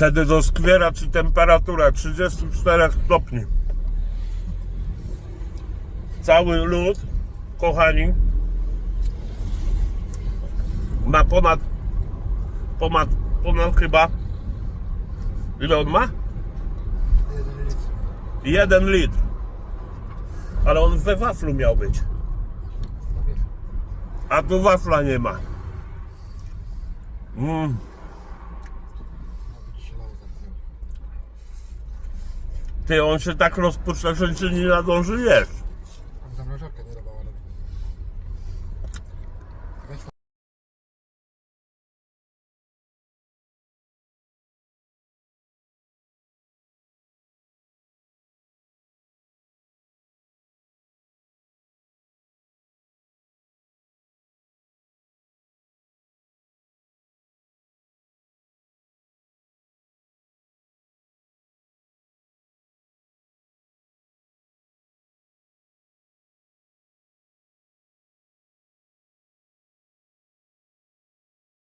Wtedy doskwiera ci temperatura 34 stopni. Cały lód, kochani, ma ponad, ponad, ponad chyba, ile on ma? Jeden litr. Ale on we waflu miał być. A tu wafla nie ma. Mm. Ty, on się tak rozpuszcza, że się nie nadąży jeść.